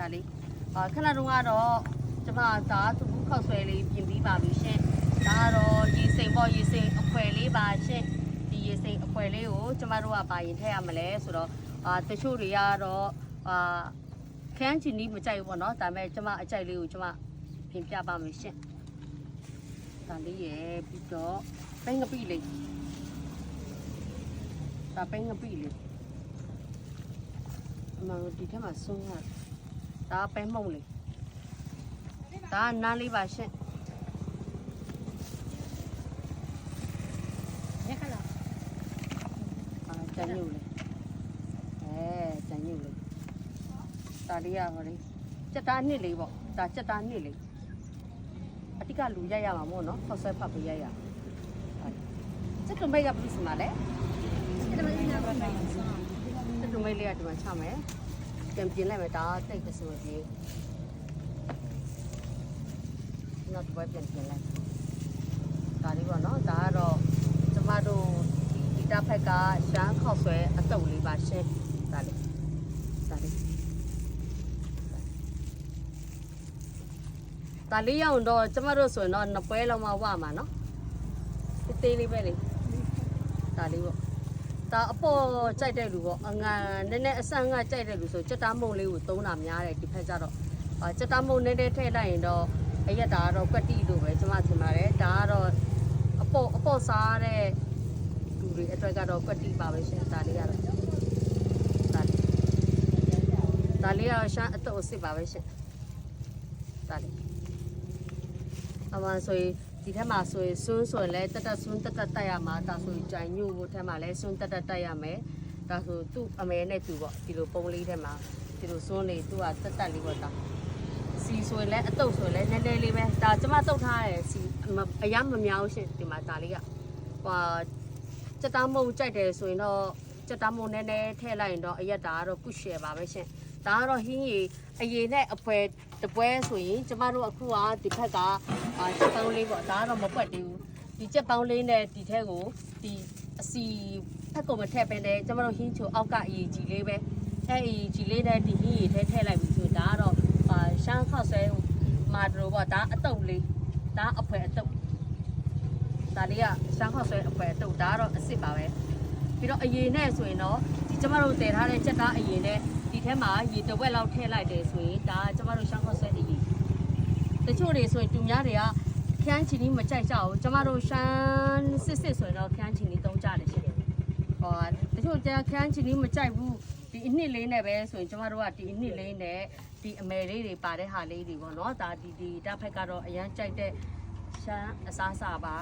ဒါလေးအာခဏတုန်းကတော့ကျမဒါသူခောက်ဆွဲလေးပြင်ပြီးပါပြီရှင်ဒါကတော့ရေစိမ်ပေါ့ရေစိမ်အခွဲလေးပါရှင်ဒီရေစိမ်အခွဲလေးကိုကျမတို့ကပါရင်ထည့်ရမလဲဆိုတော့အာတချို့တွေကတော့အာခန်းချီနီးမကြိုက်ဘူးပေါ့နော်ဒါပေမဲ့ကျမအကြိုက်လေးကိုကျမပြင်ပြပါမယ်ရှင်ဒါလေးရယ်ပြီးတော့ပိန်းကပိလေးဒါပိန်းကပိလေးအမှန်ဒီထက်မှာဆုံးရ ဒါပဲမုံလေးဒါနားလေးပါရှင်ရက်ခလာအာတန်ညို့လေးအဲတန်ညို့လေးဒါလေးရဟောလေးစက်သားနှစ်လေးပေါ့ဒါစက်သားနှစ်လေးအတိကလူရိုက်ရမှာမို့နော်ဖောက်ဆွဲဖတ်ပြီးရိုက်ရစက်တုံမိတ်ကပြီးစမှာလဲအဲ့ဒါမှလည်းဘာလဲဆောင်းစက်တုံမိတ်လေးကဒီမှာချမယ် ပြန်ပြင်လိုက်မယ်ဒါတိတ်အစိုးပြေနောက်တစ်ပွဲပြန်ပြင်လိုက်ဒါလေးပေါ့နော်ဒါကတော့ကျမတို့ဒီဒီတာဖက်ကရှမ်းခောက်ဆွဲအတုပ်လေးပါရှင်းဒါလေးဒါလေးဒါလေးရအောင်တော့ကျမတို့ဆိုရင်တော့နှစ်ပွဲလောက်မှဝမှာနော်တေးသေးလေးပဲလေဒါလေးပေါ့ ဒါအပေါ်ကြိုက်တဲ့လူပေါ့အငန်နည်းနည်းအဆန်းကကြိုက်တဲ့လူဆိုစက်သားမုံလေးကိုသုံးတာများတယ်ဒီဖက်ကျတော့အာစက်သားမုံနည်းနည်းထည့်လိုက်ရင်တော့အရက်ဒါကတော့ကွက်တိလို့ပဲကျမထင်ပါတယ်ဒါကတော့အပေါ်အပေါ်စားတဲ့လူတွေအတွက်ကတော့ကွက်တိပါပဲရှင်ဒါလေးကတော့ဒါလေးဒါလေးကတော့ရှမ်းအတုပ်အစ်စ်ပါပဲရှင်ဒါလေးအမှန်ဆိုရင် ဒီထက်မှာဆိုရင်စွန်းဆိုရင်လည်းတက်တက်စွန်းတက်တက်တက်ရမှာဒါဆိုရင်ကြိုင်ညို့ဘို့ထက်မှာလည်းစွန်းတက်တက်တက်ရမယ်ဒါဆိုသူ့အမဲနဲ့သူပေါ့ဒီလိုပုံလေးထဲမှာဒီလိုစွန်းလေးသူ့ကတက်တက်လေးပေါ့ဒါစီဆိုရင်လည်းအတုပ်ဆိုရင်လည်းနည်းနည်းလေးပဲဒါကျမတုတ်ထားတယ်စီမအရမ်းမများဘူးရှင်ဒီမှာဒါလေးကဟွာစက်သားမုံကြိုက်တယ်ဆိုရင်တော့စက်သားမုံနည်းနည်းထည့်လိုက်ရင်တော့အရက်ဒါကတော့ကုရှယ်ပါပဲရှင် ဒါကတော့ဟင်းရီအရေနဲ့အဖွဲတပွဲဆိုရင်ကျမတို့အခုကဒီဘက်ကအာစက်ပေါင်းလေးပေါ့ဒါကတော့မပွက်သေးဘူးဒီစက်ပေါင်းလေးနဲ့ဒီထဲကိုဒီအစီဖက်ကုန်မထည့်ပဲနဲ့ကျမတို့ဟင်းချိုအောက်ကအရေကြီးလေးပဲအဲအရေကြီးလေးနဲ့ဒီဟင်းရီထဲထည့်လိုက်ပြီဆိုဒါကတော့အာရှမ်းခောက်ဆွဲမာဒရိုပေါ့ဒါအတုပ်လေးဒါအဖွဲအတုပ်ဒါလေးကရှမ်းခောက်ဆွဲအပွဲအတုပ်ဒါကတော့အစ်စ်ပါပဲပြီးတော့အရေနဲ့ဆိုရင်တော့ဒီကျမတို့တည်ထားတဲ့ချက်သားအရေနဲ့ ဒီထဲမှာရေတစ်ဝက်လောက်ထည့်လိုက်တယ်ဆိုရင်ဒါကကျမတို့ရှမ်းခောက်ဆွဲအရေတချို့တွေဆိုရင်တူများတွေကခန်းချီနီးမကြိုက်ကြဘူးကျမတို့ရှမ်းစစ်စစ်ဆိုရင်တော့ခန်းချီနီးသုံးကြတယ်ရှိတယ်ဟောတချို့ကျခန်းချီနီးမကြိုက်ဘူးဒီအနှစ်လေးနဲ့ပဲဆိုရင်ကျမတို့ကဒီအနှစ်လေးနဲ့ဒီအမယ်လေးတွေပါတဲ့ဟာလေးတွေပေါ့နော်ဒါဒီဒီတစ်ဖက်ကတော့အရန်ကြိုက်တဲ့ရှမ်းအစားအစာပါ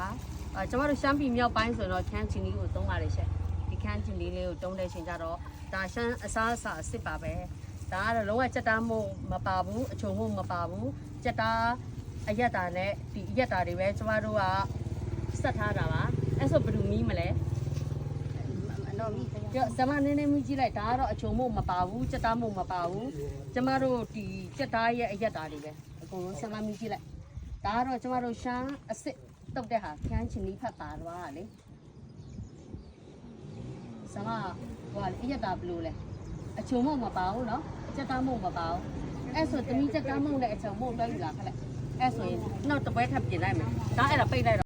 အဲကျမတို့ရှမ်းပြည်မြောက်ပိုင်းဆိုရင်တော့ခန်းချင်လေးကိုသုံးပါတယ်ရှင့်ဒီခန်းချင်လေးလေးကိုတုံးတဲ့ချိန်ကျတော့ ဒါရှမ်းအစားအစာအစ်စ်ပါပဲဒါကတော့လုံးဝစက်တားမှုမပါဘူးအချုံမှုမပါဘူးစက်တားအရက်တာနဲ့ဒီအရက်တာတွေပဲကျမတို့ကဆက်ထားတာပါအဲ့ဆိုဘယ်လိုမီးမလဲအတော့မိတယ်ကြောဇမနည်းနည်းမီးကြည့်လိုက်ဒါကတော့အချုံမှုမပါဘူးစက်တားမှုမပါဘူးကျမတို့ဒီစက်တားရဲ့အရက်တာတွေပဲအကုန်လုံးဇမမီးကြည့်လိုက်ဒါကတော့ကျမတို့ရှမ်းအစ်စ်တုတ်တဲ့ဟာခန်းချင်နီးဖတ်ပါသွားတာလေ ဇမဟိုကအရက်တာဘလို့လဲအချုံမုံမပါဘူးနော်ကြက်သားမုံမပါဘူးအဲ့ဆိုတမီးကြက်သားမုံနဲ့အချုံမုံတွဲယူလာခက်လက်အဲ့ဆိုရင်နောက်တပွဲထပ်ပြင်လိုက်မယ်ဒါအဲ့ဒါပိတ်လိုက်